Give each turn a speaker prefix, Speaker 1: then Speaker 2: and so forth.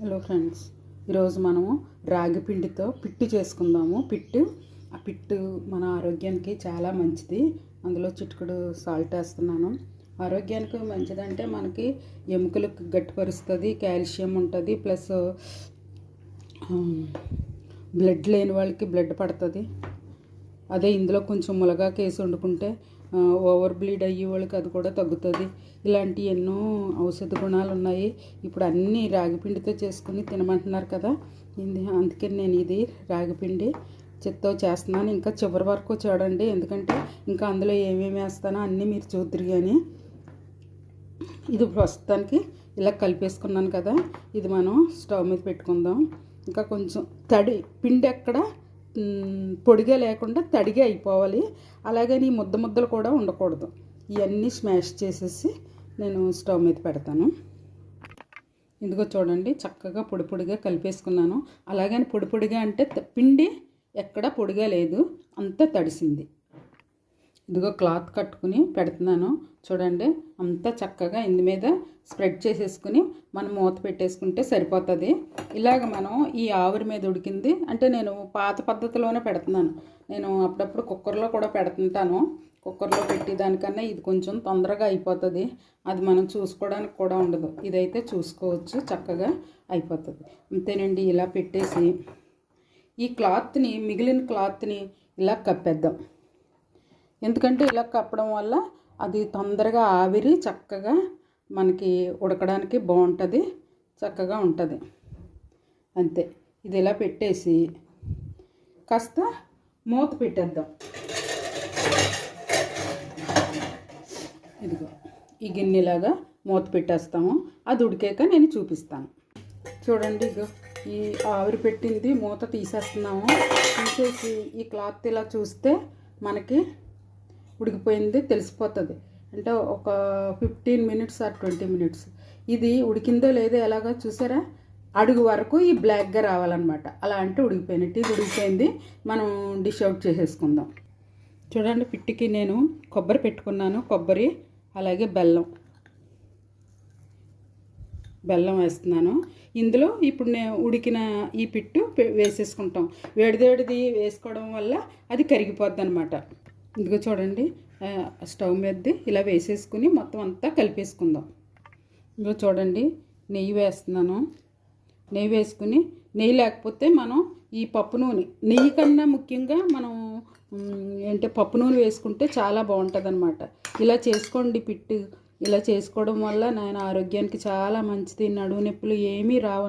Speaker 1: Hello friends ఈరోజు మనము రాగి పిండితో పిట్టు చేసుకుందాము. పిట్టు ఆ పిట్టు మన ఆరోగ్యానికి చాలా మంచిది. అందులో చిటుకుడు సాల్ట్ వేస్తున్నాను. ఆరోగ్యానికి మంచిదంటే మనకి ఎముకలకు గట్టిపరుస్తుంది కాల్షియం ఉంటుంది ప్లస్ బ్లడ్ లేని వాళ్ళకి బ్లడ్ పడుతుంది. అదే ఇందులో కొంచెం ములగాకు వేసి వండుకుంటే ఓవర్ బ్లీడ్ అయ్యే వాళ్ళకి అది కూడా తగ్గుతుంది. ఇలాంటి ఎన్నో ఔషధ గుణాలు ఉన్నాయి. ఇప్పుడు అన్నీ రాగిపిండితో చేసుకుని తినమంటున్నారు కదా. ఇది అందుకని నేను ఇది రాగిపిండి చెత్తో చేస్తున్నాను. ఇంకా చివరి వరకు చూడండి. ఎందుకంటే ఇంకా అందులో ఏమేమి వేస్తానో అన్నీ మీరు చూద్దరు కానీ ఇది ప్రస్తుతానికి ఇలా కలిపేసుకున్నాను కదా. ఇది మనం స్టవ్ మీద పెట్టుకుందాం. ఇంకా కొంచెం తడి పిండి ఎక్కడ పొడిగా లేకుండా తడిగా అయిపోవాలి. అలాగని ఈ ముద్ద ముద్దలు కూడా ఉండకూడదు. ఇవన్నీ స్మాష్ చేసేసి నేను స్టవ్ మీద పెడతాను. ఇదిగో చూడండి చక్కగా పొడి పొడిగా కలిపేసుకున్నాను. అలాగని పొడి పొడిగా అంటే పిండి ఎక్కడా పొడిగా లేదు అంతా తడిసింది. ఇదిగో క్లాత్ కట్టుకుని పెడుతున్నాను. చూడండి అంతా చక్కగా ఇందు మీద స్ప్రెడ్ చేసేసుకుని మనం మూత పెట్టేసుకుంటే సరిపోతుంది. ఇలాగ మనం ఈ ఆవిరి మీద ఉడికింది. అంటే నేను పాత పద్ధతిలోనే పెడుతున్నాను. నేను అప్పుడప్పుడు కుక్కర్లో కూడా పెడుతుంటాను. కుక్కర్లో పెట్టి దానికన్నా ఇది కొంచెం తొందరగా అయిపోతుంది. అది మనం చూసుకోవడానికి కూడా ఉండదు. ఇదైతే చూసుకోవచ్చు. చక్కగా అయిపోతుంది. అంతేనండి ఇలా పెట్టేసి ఈ క్లాత్ని మిగిలిన క్లాత్ని ఇలా కప్పేద్దాం. ఎందుకంటే ఇలా కప్పడం వల్ల అది తొందరగా ఆవిరి చక్కగా మనకి ఉడకడానికి బాగుంటుంది చక్కగా ఉంటుంది. అంతే. ఇది ఇలా పెట్టేసి కాస్త మూత పెట్టేద్దాం. ఇదిగో ఈ గిన్నెలాగా మూత పెట్టేస్తాము. అది ఉడికాక నేను చూపిస్తాను. చూడండి ఇగో ఈ ఆవిరి పెట్టింది మూత తీసేస్తున్నాము. తీసేసి ఈ క్లాత్ ఇలా చూస్తే మనకి ఉడికిపోయింది తెలిసిపోతుంది. అంటే ఒక fifteen minutes or twenty minutes ఇది ఉడికిందో లేదో ఎలాగో చూసారా? అడుగు వరకు ఈ బ్లాక్గా రావాలన్నమాట. అలా అంటే ఉడికిపోయినట్టు ఇది ఉడికిపోయింది. మనం డిష్ అవుట్ చేసేసుకుందాం. చూడండి పిట్టికి నేను కొబ్బరి పెట్టుకున్నాను. కొబ్బరి అలాగే బెల్లం. బెల్లం వేస్తున్నాను. ఇందులో ఇప్పుడు నేను ఉడికిన ఈ పిట్టు వేసేసుకుంటాం. వేడిదేడిది వేసుకోవడం వల్ల అది కరిగిపోద్ది అనమాట ఇదిగో చూడండి స్టవ్ మీదది ఇలా వేసేసుకుని మొత్తం అంతా కలిపేసుకుందాం. ఇదిగో చూడండి నెయ్యి వేస్తున్నాను. నెయ్యి వేసుకుని నెయ్యి లేకపోతే మనం ఈ పప్పు నూనె నెయ్యి కన్నా ముఖ్యంగా మనం ఏంటి పప్పు నూనె వేసుకుంటే చాలా బాగుంటుంది ఇలా చేసుకోండి పిట్టు. ఇలా చేసుకోవడం వల్ల నేను ఆరోగ్యానికి చాలా మంచిది. నడువు నొప్పులు ఏమీ రావు.